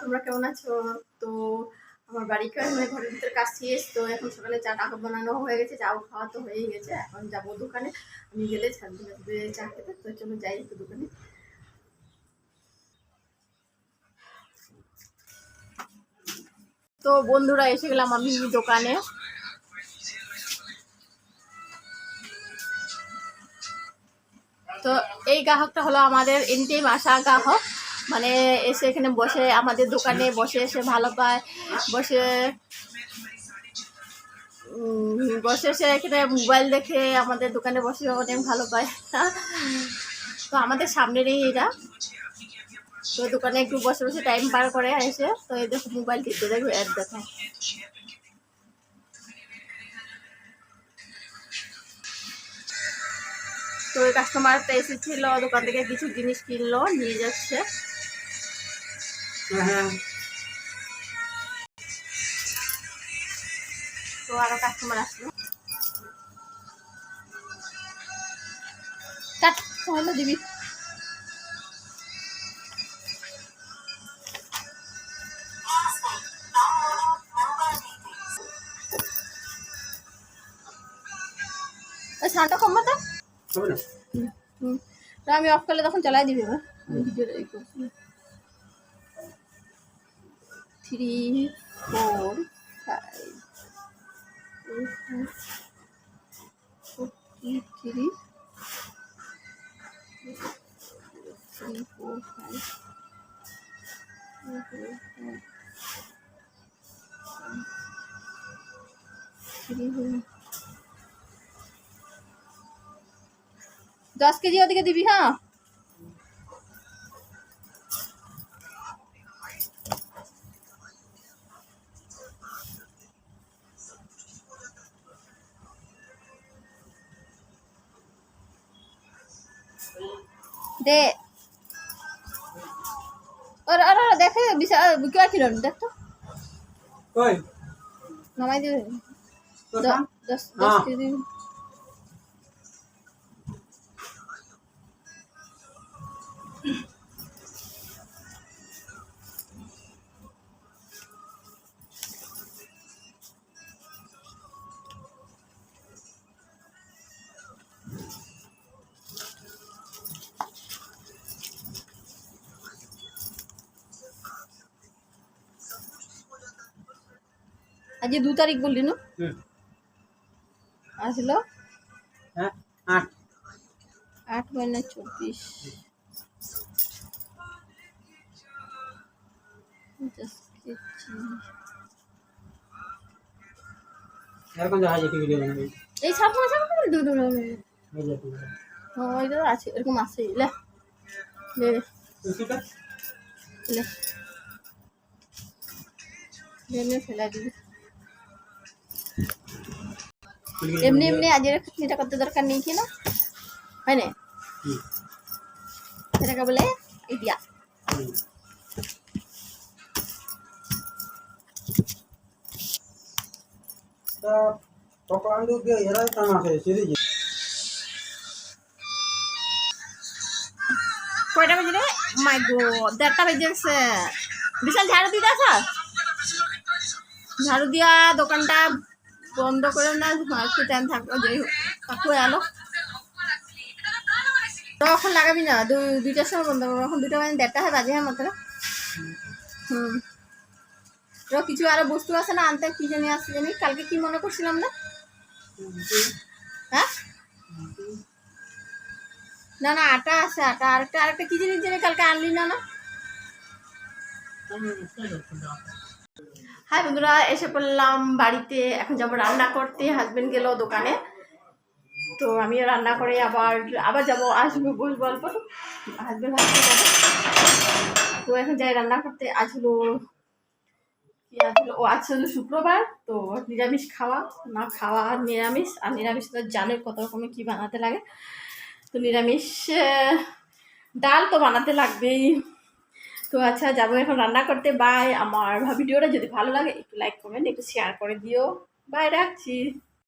তোমরা কেমন আছো? তো আমার বাড়িকে মানে ঘরের ভিতরে কাজ শেষ, তো এখন সকালে চা টাকা বানানো হয়ে গেছে, চাও খাওয়া তো হয়েই গেছে, এখন যাব দোকানে। আমি গেলে ছাড়তে আসবে চা খেতে, তো চলো যাই একটু দোকানে। তো বন্ধুরা, এসে গেলাম আমি দোকানে। তো এই গ্রাহকটা হলো আমাদের এনটিএম আসা গ্রাহক। মানে এসে এখানে বসে, আমাদের দোকানে বসে এসে ভালো পায়। বসে বসে এসে এখানে মোবাইল দেখে আমাদের দোকানে বসে অনেক ভালো পায়। তো আমাদের সামনেরই এটা। তো দোকানে একটু বসে বসে টাইম পার করে এসে, তো এই দেখো মোবাইল টিপতে দেখো অ্যাড দেখায় তো ওই কাস্টমারটা এসেছিল, দোকান থেকে কিছু জিনিস কিনলো, নিয়ে যাচ্ছে। তো আরও কাস্টমার আসলো। কাট হলো দিবি। সাউন্ডটা কমা তো আমি অফ করলে তখন চালাই দিবি ভিডিওটা এই করছি three four five three three four five three দশ কেজি ওদিকে দিবি হ্যাঁ দে আর আর আর দেখে বিশাল বিকেল ছিল দেখ তো কই নামাই দিবে কোথা? দ- দশ দশ হ্যাঁ। আজ দু তারিখ বললি না? আসলো? হ্যাঁ আট। আট মহিনা চব্বিশ। এই দু দু আছে এরকম আছে লে। লে ফেলা দিবি। এমনি এমনি আজের খাটনিটা করতে দরকার নেই কি না? হয় না? সেটাকে বলে আইডিয়া হুম। পকান্ডু কে এরা কাম আছে সিরিজ কয়টা বাজে রে? মাই দেড়টা বেজে গেছে। বিশাল ঝাড়ু দিতে আস? ঝাড়ু দিয়া দোকানটা বন্ধ করে না একটু টাইম থাকব যে কাকু এলো। তখন লাগাবি না, দুই, দুইটার সময় বন্ধ করব। এখন দুটো মানে দেড়টা হয়, বাজে হয় মাত্র। হুম। তো কিছু আরও বস্তু আছে না, আনতে কি জানি আসছে জানি। কালকে কি মনে করছিলাম না? হ্যাঁ? না না, আটা আছে, আটা। আরেকটা আরেকটা কি জিনিস জানি কালকে আনলি না না? হাই বন্ধুরা, এসে পড়লাম বাড়িতে। এখন যাব রান্না করতে। হাজব্যান্ড গেল দোকানে। তো আমিও রান্না করে আবার আবার যাব। আসব বসবো অল্প। হাজবেন্ড যাবে। তো এখন যাই রান্না করতে। আজ হলো ও, আজ হলো শুক্রবার। তো নিরামিষ খাওয়া, না খাওয়া নিরামিষ। আর নিরামিষ তো জানে কত রকমের কী বানাতে লাগে। তো নিরামিষ ডাল তো বানাতে লাগবেই। তো আচ্ছা যাব এখন রান্না করতে। বাই আমার ভিডিওটা যদি ভালো লাগে, একটু লাইক কমেন্ট একটু শেয়ার করে দিও। বাই রাখছি।